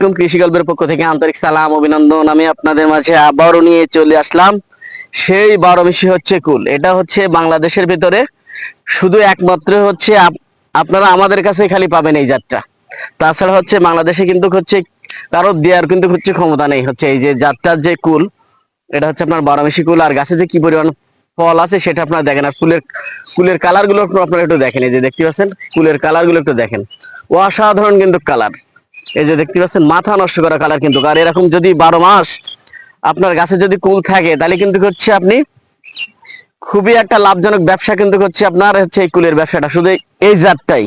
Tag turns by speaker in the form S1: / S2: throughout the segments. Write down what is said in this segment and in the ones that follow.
S1: আলাইকুম, কৃষি গল্পের পক্ষ থেকে আন্তরিক সালাম, অভিনন্দন। আমি আপনাদের মাঝে আবারও নিয়ে চলে আসলাম। সেই বারো মিশি হচ্ছে কুল। এটা হচ্ছে বাংলাদেশের ভিতরে শুধু একমাত্র হচ্ছে আপনারা আমাদের কাছে খালি পাবেন এই জাতটা। তাছাড়া হচ্ছে বাংলাদেশে কিন্তু হচ্ছে কারও দেওয়ার কিন্তু হচ্ছে ক্ষমতা নেই। হচ্ছে এই যে জাতটার যে কুল, এটা হচ্ছে আপনার বারো মিশি কুল। আর গাছে যে কি পরিমাণ ফল আছে সেটা আপনারা দেখেন। আর ফুলের কুলের কালারগুলো আপনারা একটু দেখেন। এই যে দেখতে পাচ্ছেন? কুলের কালারগুলো একটু দেখেন। অসাধারণ কিন্তু কালার এই যে দেখতে পাচ্ছেন, মাথা নষ্ট করা কালার কিন্তু। আর এরকম যদি বারো মাস আপনার গাছে যদি কুল থাকে, তাহলে কিন্তু হচ্ছে আপনি খুবই একটা লাভজনক ব্যবসা কিন্তু হচ্ছে আপনার হচ্ছে এই কুলের ব্যবসাটা। শুধু এই জাতটাই।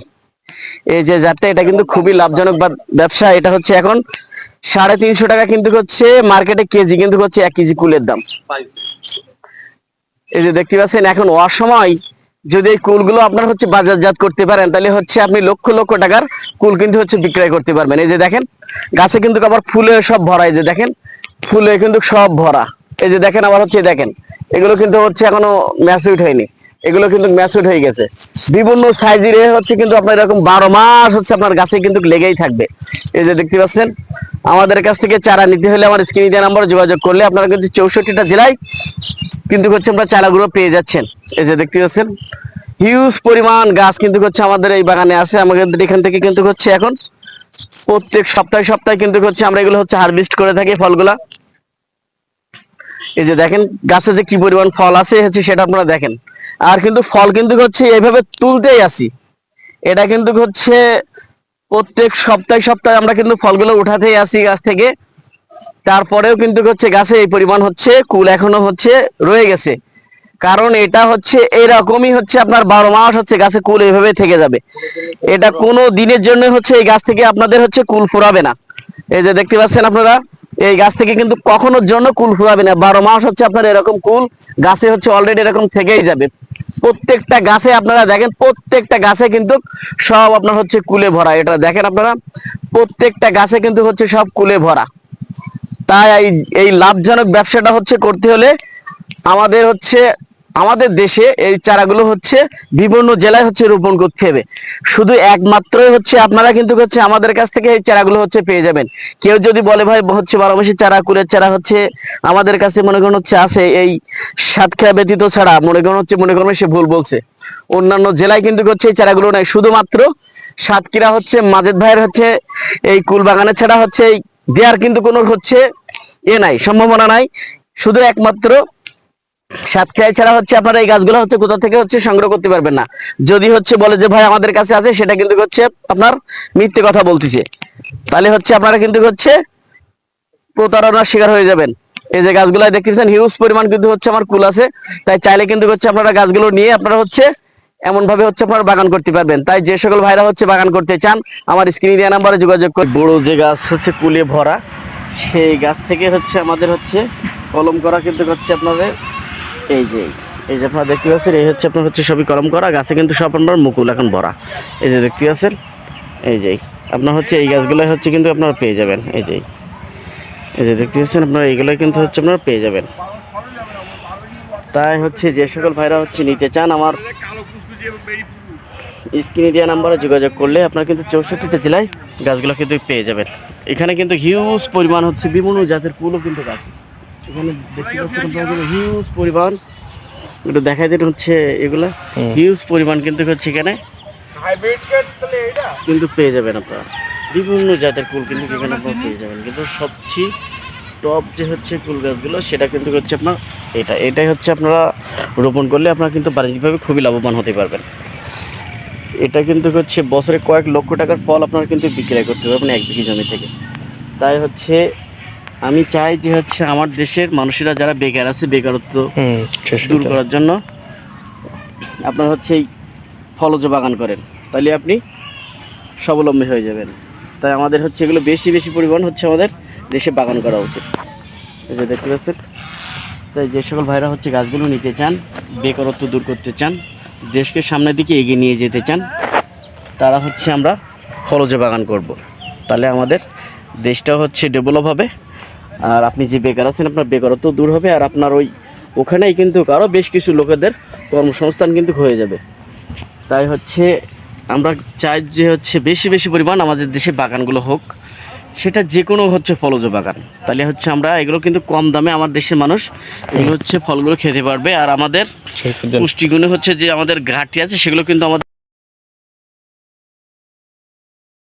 S1: এই যে জাতটা, এটা কিন্তু খুবই লাভজনক ব্যবসা। এটা হচ্ছে এখন সাড়ে তিনশো টাকা কিন্তু হচ্ছে মার্কেটে কেজি কিন্তু হচ্ছে এক কেজি কুলের দাম। এই যে দেখতে পাচ্ছেন, এখন অসময় যদি এই কুলগুলো আপনার হচ্ছে বাজারজাত করতে পারেন, তাহলে হচ্ছে আপনি লক্ষ লক্ষ টাকার কুল কিন্তু হচ্ছে বিক্রয় করতে পারবেন। এই যে দেখেন, গাছে কিন্তু আবার ফুলে সব ভরা, এই যে দেখেন, ফুলে কিন্তু সব ভরা। এই যে দেখেন আবার হচ্ছে, দেখেন, এগুলো কিন্তু হচ্ছে এখনও ম্যাচুইড হয়নি। এগুলো কিন্তু ম্যাচুইড হয়ে গেছে। বিভিন্ন সাইজের হচ্ছে কিন্তু আপনার এরকম বারো মাস হচ্ছে আপনার গাছে কিন্তু লেগেই থাকবে। এই যে দেখতে পাচ্ছেন, আমাদের কাছ থেকে চারা নিতে হলে আমার স্ক্রিনে দেওয়া নাম্বার যোগাযোগ করলে আপনারা কিন্তু চৌষট্টিটা জেলায় কিন্তু হচ্ছে আমরা চারাগুলো পেয়ে যাচ্ছেন। এই যে দেখতে পাচ্ছেন হিউজ পরিমাণ গাছ কিন্তু হচ্ছে আমাদের এই বাগানে আছে। আমাদের এখান থেকে কিন্তু হচ্ছে এখন প্রত্যেক সপ্তাহে সপ্তাহে কিন্তু হচ্ছে আমরা এগুলো হচ্ছে হারভেস্ট করে থাকি ফলগুলা। এই যে দেখেন, গাছে যে কি পরিমাণ ফল আছে হচ্ছে সেটা আপনারা দেখেন। আর কিন্তু ফল কিন্তু হচ্ছে এইভাবে তুলতেই আসি। এটা কিন্তু হচ্ছে প্রত্যেক সপ্তাহে সপ্তাহে আমরা কিন্তু ফলগুলো উঠাতেই আসি গাছ থেকে। তারপরেও কিন্তু হচ্ছে গাছে এই পরিমাণ হচ্ছে, কুল এখনও হচ্ছে রয়ে গেছে। কারণ এটা হচ্ছে এরকমই হচ্ছে আপনার বারো মাস হচ্ছে গাছে কুল এইভাবে থেকে যাবে। এটা কোনো দিনের জন্য হচ্ছে এই গাছ থেকে আপনাদের হচ্ছে কুল ফুরাবে না। এই যে দেখতে পাচ্ছেন আপনারা, এই গাছ থেকে কিন্তু কখনোর জন্য কুল ফুরাবে না। বারো মাস হচ্ছে আপনার এরকম কুল গাছে হচ্ছে অলরেডি এরকম থেকেই যাবে। প্রত্যেকটা গাছে আপনারা দেখেন, প্রত্যেকটা গাছে কিন্তু সব আপনার হচ্ছে কুলে ভরা। এটা দেখেন আপনারা, প্রত্যেকটা গাছে কিন্তু হচ্ছে সব কুলে ভরা। তাই এই লাভজনক ব্যবসাটা হচ্ছে করতে হলে আমাদের হচ্ছে, আমাদের দেশে এই চারাগুলো হচ্ছে বিভিন্ন জেলায় হচ্ছে রোপণ করতে হবে। শুধু একমাত্রই হচ্ছে আপনারা কিন্তু হচ্ছে আমাদের কাছ থেকে এই চারাগুলো হচ্ছে পেয়ে যাবেন। কেউ যদি বলে, ভাই, হচ্ছে বারো মাসের চারা, কুলের চারা হচ্ছে আমাদের কাছে মনে করেন হচ্ছে আছে এই সাতক্ষীরা ব্যতীত ছাড়া, মনে করেন হচ্ছে, মনে করেন সে ভুল বলছে। অন্যান্য জেলায় কিন্তু হচ্ছে এই চারাগুলো নাই। শুধুমাত্র সাতক্ষীরা হচ্ছে, মাজেদ ভাইয়ের হচ্ছে এই কুল বাগানের ছাড়া হচ্ছে এই দেওয়ার কিন্তু কোনো হচ্ছে এ নাই, সম্ভাবনা নাই। শুধু একমাত্র সাতক্ষীরায় ছাড়া হচ্ছে আপনারা এই গাছগুলো হচ্ছে কোথা থেকে হচ্ছে সংগ্রহ করতে পারবেন না। যদি হচ্ছে বলে যে, ভাই, আমাদের কাছে আছে, সেটা কিন্তু হচ্ছে আপনার মিথ্যে কথা বলতেছে। তাহলে হচ্ছে আপনারা কিন্তু হচ্ছে প্রতারণার শিকার হয়ে যাবেন। এই যে গাছগুলো দেখতেছেন হিউজ পরিমাণ কিন্তু হচ্ছে আমার কুল আছে। তাই চাইলে কিন্তু হচ্ছে আপনারা গাছগুলো নিয়ে আপনারা হচ্ছে এমন ভাবে হচ্ছে আপনারা বাগান করতে পারবেন। তাই যে সকল ভাইরা হচ্ছে বাগান করতে চান, আমার স্ক্রিনে দেওয়া নাম্বারে যোগাযোগ করে বড় যে গাছ হচ্ছে কুলে ভরা, সেই গাছ থেকে হচ্ছে আমাদের হচ্ছে কলম করা কিন্তু হচ্ছে আপনাদের এই যে এই যে আপনারা দেখতে পাচ্ছেন, এই হচ্ছে আপনার হচ্ছে সবই কলম করা, গাছে কিন্তু সব আপনার মুকুল এখন ভরা। এই যে দেখতে পাচ্ছেন, এই যে, আপনার হচ্ছে এই গাছগুলো হচ্ছে কিন্তু আপনারা পেয়ে যাবেন, এই যে। এই যে দেখতে পাচ্ছেন, আপনারা এইগুলোই কিন্তু হচ্ছে আপনারা পেয়ে যাবেন। তাই হচ্ছে যে সকল ভাইরা হচ্ছে নিতে চান আমার স্ক্রিনে দেওয়া নাম্বারে যোগাযোগ করলে আপনারা কিন্তু চৌষট্টিতে জেলায় গাছগুলো কিন্তু পেয়ে যাবেন। এখানে কিন্তু হিউজ পরিমাণ হচ্ছে বিভিন্ন জাতের ফুলও কিন্তু গাছ। এখানে দেখতে পাচ্ছেন হিউজ পরিমাণ একটু দেখাই দিন হচ্ছে এগুলা। হিউজ পরিমাণ কিন্তু হচ্ছে এখানে। কিন্তু পেয়ে যাবেন আপনারা। বিভিন্ন জাতের ফুল কিন্তু এখানে আপনারা পেয়ে যাবেন। কিন্তু সবচেয়ে টপ যে হচ্ছে ফুল গাছগুলো সেটা কিন্তু হচ্ছে আপনার এটা এটাই হচ্ছে আপনারা রোপণ করলে আপনারা কিন্তু বাণিজ্যিকভাবে খুবই লাভবান হতে পারবেন। এটা কিন্তু হচ্ছে বছরে কয়েক লক্ষ টাকার ফল আপনারা কিন্তু বিক্রয় করতে পারবেন এক বিঘি জমি থেকে। তাই হচ্ছে আমি চাই যে হচ্ছে আমার দেশের মানুষেরা যারা বেকার আছে বেকারত্ব দূর করার জন্য আপনার হচ্ছে এই ফলজ বাগান করেন তাহলে আপনি স্বাবলম্বী হয়ে যাবেন। তাই আমাদের হচ্ছে এগুলো বেশি বেশি পরিমাণ হচ্ছে আমাদের দেশে বাগান করা উচিত। এই যে দেখতে পাচ্ছেন? তাই যে সকল ভাইরা হচ্ছে গাছগুলো নিতে চান, বেকারত্ব দূর করতে চান, দেশকে সামনের দিকে এগিয়ে নিয়ে যেতে চান, তারা হচ্ছে আমরা ফলজ বাগান করব। তাহলে আমাদের দেশটা হচ্ছে ডেভেলপ হবে। আর আপনি যে বেকার আছেন, আপনার বেকারত্ব দূর হবে, আর আপনার ওই ওখানেই কিন্তু আরও বেশ কিছু লোকেদের কর্মসংস্থান কিন্তু হয়ে যাবে। তাই হচ্ছে আমরা চাই যে হচ্ছে বেশি বেশি পরিমাণ আমাদের দেশে বাগানগুলো হোক। সেটা যে কোনো হচ্ছে ফলজ বাগান। তাহলে হচ্ছে আমরা এগুলো কিন্তু কম দামে আমার দেশের মানুষ এগুলো হচ্ছে ফলগুলো খেতে পারবে। আর আমাদের পুষ্টিগুণে হচ্ছে যে আমাদের ঘাটতি আছে সেগুলো কিন্তু আমাদের